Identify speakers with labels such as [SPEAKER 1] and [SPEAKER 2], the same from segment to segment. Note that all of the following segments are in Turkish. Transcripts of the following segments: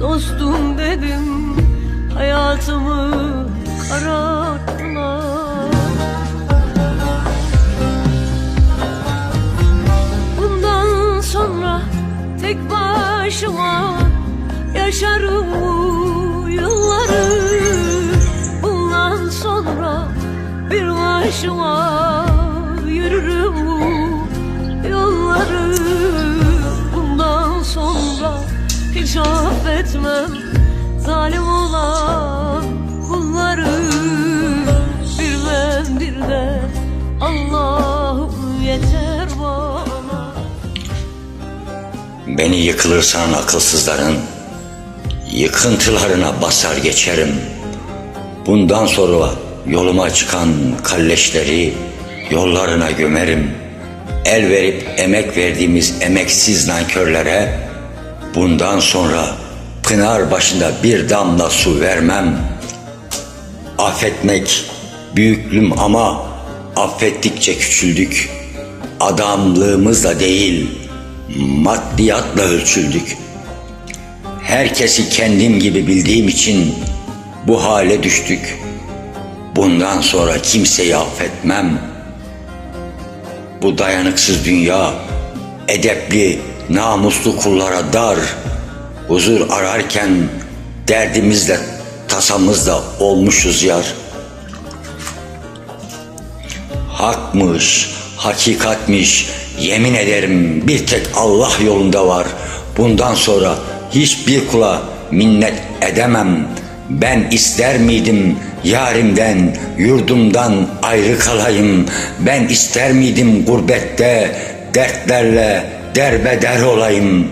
[SPEAKER 1] dostum dedim Hayatımı kararttılar. Bundan sonra tek başıma yaşarım bu yılları. Bundan sonra bir başıma yürürüm affetmem zalim olan kulları Bir ben bir de Allah'ım yeter bana.
[SPEAKER 2] Beni yıkılırsan akılsızların Yıkıntılarına basar geçerim. Bundan sonra yoluma çıkan kalleşleri Yollarına gömerim. El verip emek verdiğimiz emeksiz nankörlere Bundan sonra pınar başında bir damla su vermem Affetmek büyüklüm ama affettikçe küçüldük. Adamlığımızla değil, maddiyatla ölçüldük. Herkesi kendim gibi bildiğim için bu hale düştük. Bundan sonra kimseyi affetmem. Bu dayanıksız dünya edepli, namuslu kullara dar. Huzur ararken derdimizle, tasamızla olmuşuz yar. Hakmış, hakikatmiş, yemin ederim bir tek Allah yolunda var. Bundan sonra hiçbir kula minnet edemem. Ben ister miydim yarimden, yurdumdan ayrı kalayım? Ben ister miydim gurbette dertlerle derbeder olayım?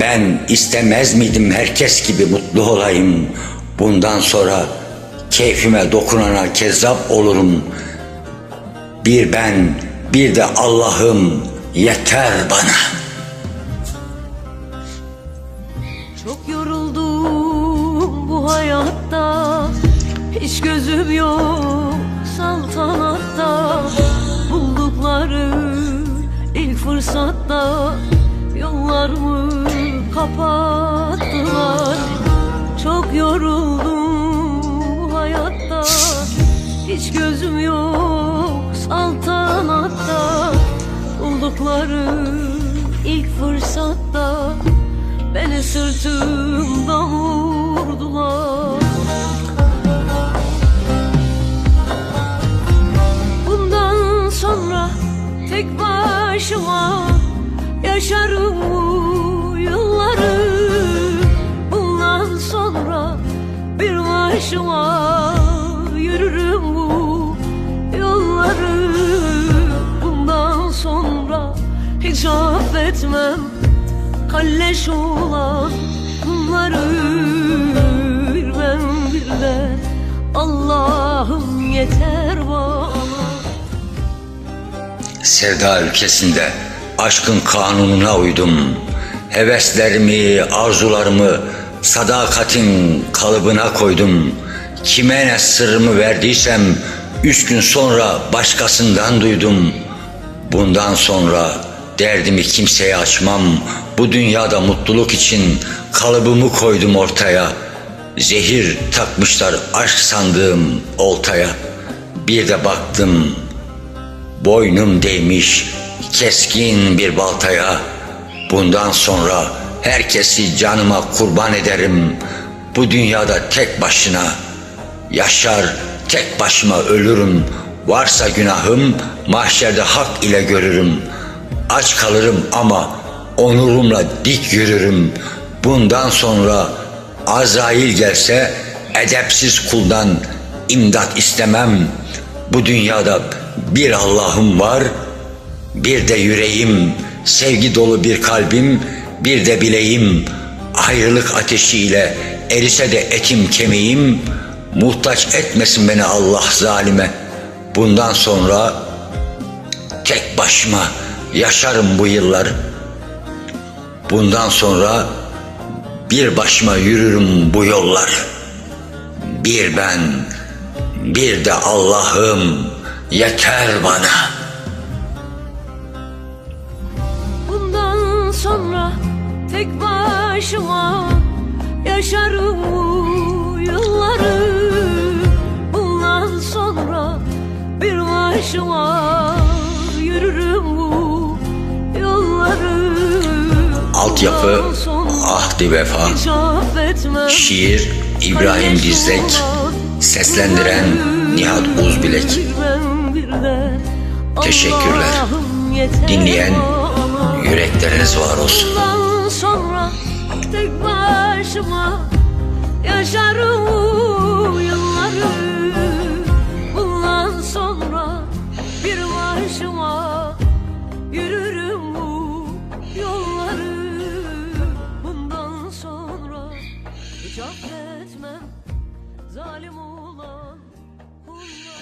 [SPEAKER 2] Ben istemez miydim herkes gibi mutlu olayım? Bundan sonra keyfime dokunana kezzap olurum. Bir ben, bir de Allah'ım yeter bana.
[SPEAKER 1] Çok yoruldum bu hayatta Hiç gözüm yok saltanatta Buldukları ilk fırsatta Yollarımı kapattılar. Çok yoruldum hayatta. Hiç gözüm yok saltanatta. Buldukları ilk fırsatta Beni sırtımdan vurdular. Bundan sonra tek başıma yaşarım yılları. Bundan sonra bir başıma yürürüm bu yolları. Bundan sonra hiç affetmem kalleş olan bunları. Bir ben bir Allah'ım yeter bana.
[SPEAKER 2] Sevda ülkesinde aşkın kanununa uydum. Heveslerimi, arzularımı sadakatin kalıbına koydum. Kime ne sırrımı verdiysem üç gün sonra başkasından duydum. Bundan sonra derdimi kimseye açmam. Bu dünyada mutluluk için kalıbımı koydum ortaya. Zehir takmışlar aşk sandığım oltaya. Bir de baktım Boynum değmiş keskin bir baltaya. Bundan sonra herkesi canıma kurban ederim. Bu dünyada tek başına yaşar, tek başıma ölürüm. Varsa günahım mahşerde hak ile görürüm. Aç kalırım ama onurumla dik yürürüm. Bundan sonra Azrail gelse edepsiz kuldan imdat istemem. Bu dünyada bir Allah'ım var, bir de yüreğim, sevgi dolu bir kalbim, bir de bileğim. Ayrılık ateşiyle erise de etim kemiğim, muhtaç etmesin beni Allah zalime. Bundan sonra tek başıma yaşarım bu yıllar. Bundan sonra bir başıma yürürüm bu yollar. Bir ben, bir de Allah'ım yeter bana.
[SPEAKER 1] Tek başıma Yaşarım yılları. Bundan sonra bir başıma Yürürüm bu yolları
[SPEAKER 2] Altyapı Ahdi Vefa. Şiir İbrahim Dizlek Seslendiren Nihat Uzbilek. Teşekkürler. Dinleyen Yürekleriniz var olsun başıma yaşarım yılları.
[SPEAKER 1] Bundan sonra bir başıma yürürüm bu yolları. Bundan sonra hiç affetmem zalim olan kulları.